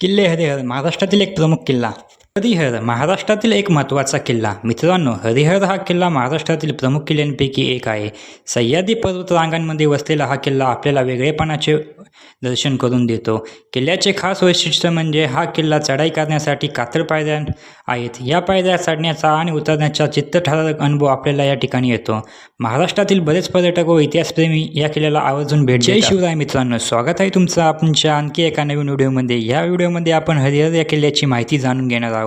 किल्ले हे महाराष्ट्रातील एक प्रमुख किल्ला. हरिहर महाराष्ट्रातील एक महत्त्वाचा किल्ला. मित्रांनो हरिहर हा किल्ला महाराष्ट्रातील प्रमुख किल्ल्यांपैकी एक आहे. सह्याद्री पर्वतरांगांमध्ये वसलेला हा किल्ला आपल्याला वेगळेपणाचे दर्शन करून देतो. किल्ल्याचे खास वैशिष्ट्य म्हणजे हा किल्ला चढाई करण्यासाठी कातळ पायऱ्या आहेत. या पायऱ्या चढण्याचा आणि उतरण्याचा चित्तथरारक अनुभव आपल्याला या ठिकाणी येतो. महाराष्ट्रातील बरेच पर्यटक व इतिहासप्रेमी या किल्ल्याला आवर्जून भेट जय शिवराय मित्रांनो स्वागत आहे तुमचं आपणच्या आणखी एका नवीन व्हिडिओमध्ये. या व्हिडिओमध्ये आपण हरिहर या किल्ल्याची माहिती जाणून घेणार आहोत.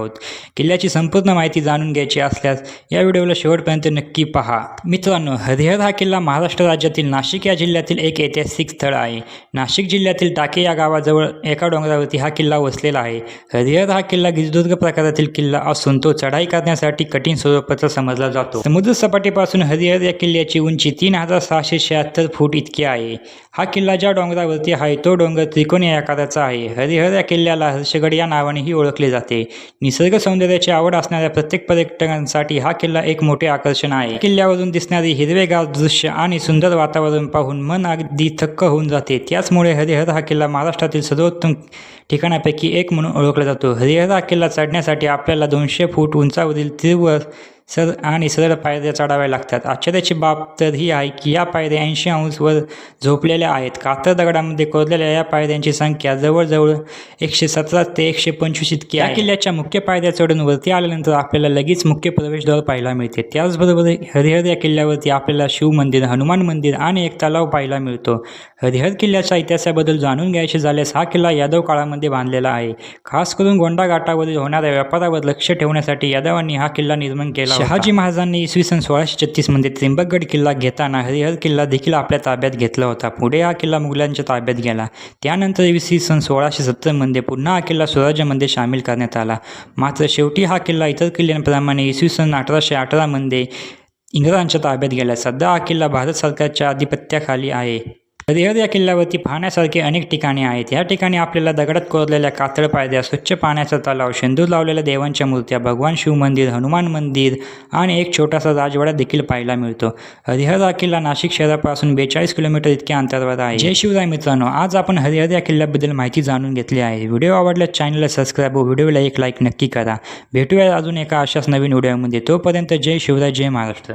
किल्ल्याची संपूर्ण माहिती जाणून घ्यायची असल्यास या व्हिडिओला शेवटपर्यंत नक्की पहा. मित्रांनो हरिहर हा किल्ला महाराष्ट्र राज्यातील नाशिक या जिल्ह्यातील एक ऐतिहासिक स्थळ आहे. नाशिक जिल्ह्यातील टाके या गावाजवळ एका डोंगरावरती हा किल्ला वसलेला आहे. हरिहर हा किल्ला गिरिदुर्ग प्रकारातील किल्ला असून तो चढाई करण्यासाठी कठीण स्वरूपाचा समजला जातो. समुद्र सपाटीपासून हरिहर या किल्ल्याची उंची तीन हजार सहाशे शहात्तर फूट इतकी आहे. हा किल्ला ज्या डोंगरावरती आहे तो डोंगर त्रिकोणी आकाराचा आहे. हरिहर या किल्ल्याला हर्षगड या नावानेही ओळखले जाते. निसर्ग सौंदर्याची आवड असणाऱ्या प्रत्येक पर्यटकांसाठी हा किल्ला एक मोठे आकर्षण आहे. किल्ल्यावरून दिसणारी हिरवेगार दृश्य आणि सुंदर वातावरण पाहून मन अगदी थक्क होऊन जाते. त्याचमुळे हरिहर हा किल्ला महाराष्ट्रातील सर्वोत्तम ठिकाणापैकी एक म्हणून ओळखला जातो. हरिहर हा किल्ला चढण्यासाठी आपल्याला दोनशे फूट उंचावरील तीव्र सर आणि सरळ पायऱ्या चढाव्या लागतात. आश्चर्याची बाब तर ही आहे की या पायऱ्या ऐंशी अंशवर झोपलेल्या आहेत. कातर दगडामध्ये कोरलेल्या या पायऱ्यांची संख्या जवळजवळ एकशे सतरा ते एकशे पंचवीस इतकी आहे. या किल्ल्याच्या मुख्य पायऱ्या चढून वरती आल्यानंतर आपल्याला लगेच मुख्य प्रवेशद्वार पाहायला मिळते. त्याचबरोबर हरिहर या किल्ल्यावरती आपल्याला शिव मंदिर हनुमान मंदिर आणि एक तलाव पाहायला मिळतो. हरिहर किल्ल्याच्या इतिहासाबद्दल जाणून घ्यायचे झाल्यास हा किल्ला यादव काळामध्ये बांधलेला आहे. खास करून गोंडा घाटावरील होणाऱ्या व्यापारावर लक्ष ठेवण्यासाठी यादवांनी हा किल्ला निर्माण केला शहाजी महाराजांनी इसवी सन सोळाशे छत्तीसमध्ये त्र्यंबकगड किल्ला घेताना हरिहर किल्ला देखील आपल्या ताब्यात घेतला होता. पुढे हा किल्ला मुघलांच्या ताब्यात गेला. त्यानंतर इसवी सन सोळाशे सत्तरमध्ये पुन्हा हा किल्ला स्वराज्यामध्ये सामील करण्यात आला. मात्र शेवटी हा किल्ला इतर किल्ल्यांप्रमाणे इसवी सन अठराशे अठरामध्ये इंग्रजांच्या ताब्यात गेला. सध्या हा किल्ला भारत सरकारच्या आधिपत्याखाली आहे. हरिहर या किल्ल्यावरती पाहण्यासारखे अनेक ठिकाणे आहेत. या ठिकाणी आपल्याला दगडात कोरलेल्या कातळ पायऱ्या स्वच्छ पाण्याचा तलाव शेंदूर लावलेल्या देवांच्या मूर्त्या भगवान शिव मंदिर हनुमान मंदिर आणि एक छोटासा राजवाडा देखील पाहायला मिळतो. हरिहर हा किल्ला नाशिक शहरापासून बेचाळीस किलोमीटर इतक्या अंतरावर आहे. जय शिवराय मित्रांनो आज आपण हरिहर या किल्ल्याबद्दल माहिती जाणून घेतली आहे. व्हिडिओ आवडल्यास चॅनलला सबस्क्राईब व व्हिडिओला एक लाईक नक्की करा. भेटूया अजून एका अशाच नवीन व्हिडिओमध्ये. तोपर्यंत जय शिवराय जय महाराष्ट्र.